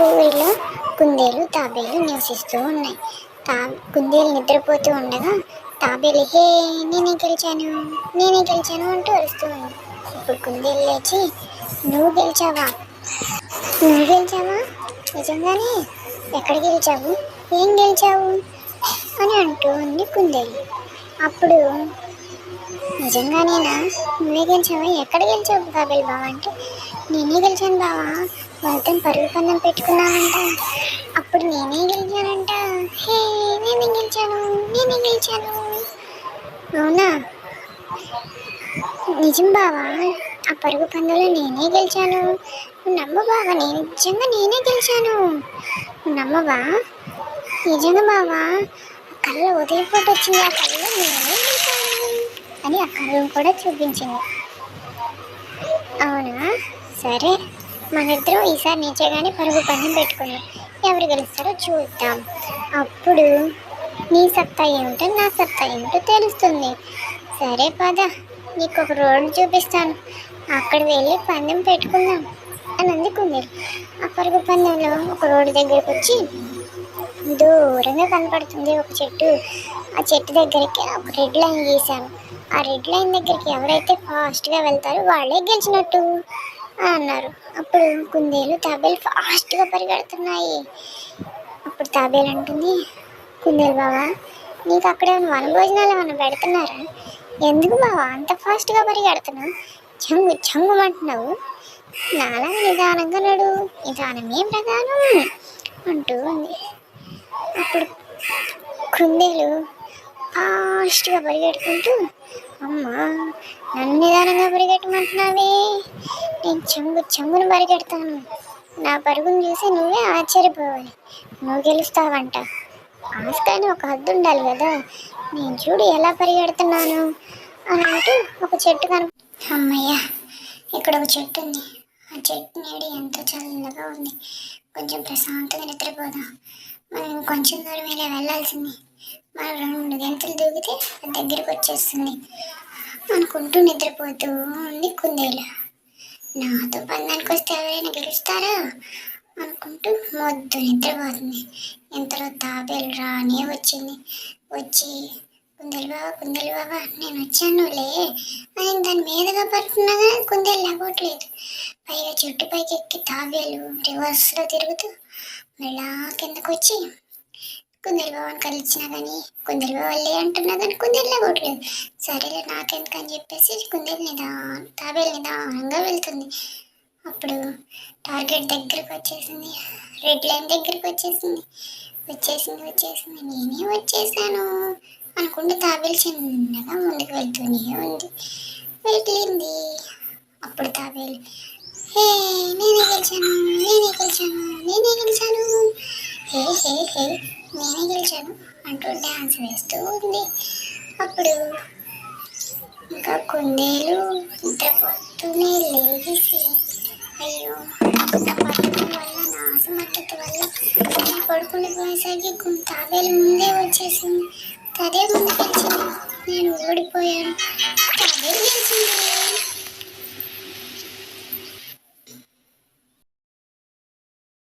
ఊరిలో కుందేలు తాబేలు నివసిస్తూ ఉన్నాయి. తా కుందేలు నిద్రపోతూ ఉండగా తాబేలు హే నేనే గెలిచాను నేనే గెలిచాను అంటూ అరుస్తూ ఉంది. ఇప్పుడు కుందేలు లేచి నువ్వు గెలిచావా? నువ్వు గెలిచావా? నిజంగానే? ఎక్కడ గెలిచావు? ఏం గెలిచావు? అని అంటూ ఉంది కుందేలు. అప్పుడు నిజంగానేనా? నువ్వే గెలిచావా? ఎక్కడ గెలిచావు తాబేలు బావా? అంటే నేనే గెలిచాను బావా మొత్తం పరుగు పందెం పెట్టుకున్నామంట. అప్పుడు నేనే గెలిచానంట. హే నేనే గెలిచాను నేనే గెలిచాను. అవునా? నిజం బావా ఆ పరుగు పందెంలో నేనే గెలిచాను. నువ్వు నమ్మ బావా నేను నిజంగా నేనే గెలిచాను. నమ్మవా? నిజంగా బావా కళ్ళ ఉదయం పూట వచ్చింది ఆ కళ్ళు నేనే గెలిచాను అని ఆ కళ్ళు కూడా చూపించింది. అవునా? సరే. మన ఇద్దరం ఈసారి నిజంగానే పరుగు పందెం పెట్టుకున్నాం ఎవరు గెలుస్తారో చూద్దాం. అప్పుడు నీ సత్తా ఏమిటో నా సత్తా ఏమిటో తెలుస్తుంది. సరే పద నీకు ఒక రోడ్డు చూపిస్తాను. అక్కడ వెళ్ళి పందెం పెట్టుకుందాం అని అంది కుందేలు ఆ పరుగు పందెంలో ఒక రోడ్డు దగ్గరకు వచ్చి దూరంగా కనపడుతుంది ఒక చెట్టు. ఆ చెట్టు దగ్గరికి ఒక రెడ్ లైన్ గీశాను. ఆ రెడ్ లైన్ దగ్గరికి ఎవరైతే ఫాస్ట్గా వెళ్తారో వాళ్ళే గెలిచినట్టు. అన్నారు. అప్పుడు కుందేలు తాబేలు ఫాస్ట్గా పరిగెడుతున్నాయి. అప్పుడు తాబేలు అంటుంది కుందేలు బావా నీకు అక్కడ ఏమైనా వనభోజనాలు ఏమైనా పెడుతున్నారా? ఎందుకు బావా అంత ఫాస్ట్గా పరిగెడుతున్నావు? చంగు చంగుమంటున్నావు. నాలా నిదానంగా నడు నిదానమే ప్రధానం అంటూ ఉంది. అప్పుడు కుందేలు ఫాస్ట్గా పరిగెడుకుంటూ అమ్మా నన్ను నిదానంగా పరిగెట్టమంటున్నావే? నేను చెంగు చెంగును పరిగెడతాను. నా పరుగును చూసి నువ్వే ఆశ్చర్యపోవాలి. నువ్వు గెలుస్తావంట. ఆస్కాని ఒక హద్దు ఉండాలి కదా. నేను చూడు ఎలా పరిగెడుతున్నాను అని అంటూ ఒక చెట్టు కను అమ్మయ్య ఇక్కడ ఒక చెట్టు ఉంది. ఆ చెట్టు నీడ ఎంతో చల్లగా ఉంది. కొంచెం ప్రశాంతంగా నిద్రపోదాం. మనం కొంచెం దూరం ఇలా వెళ్ళాల్సింది. మనం రెండు గంటలు దూకితే అది దగ్గరికి వచ్చేస్తుంది. అనుకుంటూ నిద్రపోతూ ఉంది కుందేలు. నాతో పందానికి వస్తే ఎవరైనా గెలుస్తారా? అనుకుంటూ మొద్దు నిద్రపోతుంది. ఇంతలో తాబేలు రానే వచ్చింది. వచ్చి కుందేలు బాబా కుందేలు బాబా నేను వచ్చానులే. అని దాని మీదగా పడుతున్నా కానీ కుందేలు లేకపోవట్లేదు పైగా చెట్టు పైకి ఎక్కి తాబేలు రివర్స్లో తిరుగుతూ మళ్ళా కిందకు వచ్చి కుందేలు బాబాని కలిసినా కానీ కుందేలు బాబాలే అంటున్నా కానీ కుందేలు లేకపోవట్లేదు సరేలే నాకెందుకు అని చెప్పేసి కుందేలు నిదానం తాబేలు నిదానంగా వెళ్తుంది. అప్పుడు టార్గెట్ దగ్గరికి వచ్చేసింది రెడ్ లైన్ దగ్గరికి వచ్చేసింది వచ్చేసింది వచ్చేసింది. నేనే వచ్చేసాను. అనుకుంటూ తాబేలు చిన్నగా ముందుకు వెళ్తూనే ఉంది. వెళ్ళింది. అప్పుడు తాబేలు హే నేనే గెలిచాను నేనే గెలిచాను నేనే గెలిచాను. హే హే హే నేనే గెలిచాను అంటూ డ్యాన్స్ వేస్తూ ఉంది. అప్పుడు ఇంకా కుందేలు నిద్రపోతూనే లేచి అయ్యో వల్ల అసమర్థత వల్ల పడుకుని పోయేసరికి తాబేలు ముందే వచ్చేసింది. అదే ముందు నేను ఓడిపోయాను. తాబేలు గెలిచింది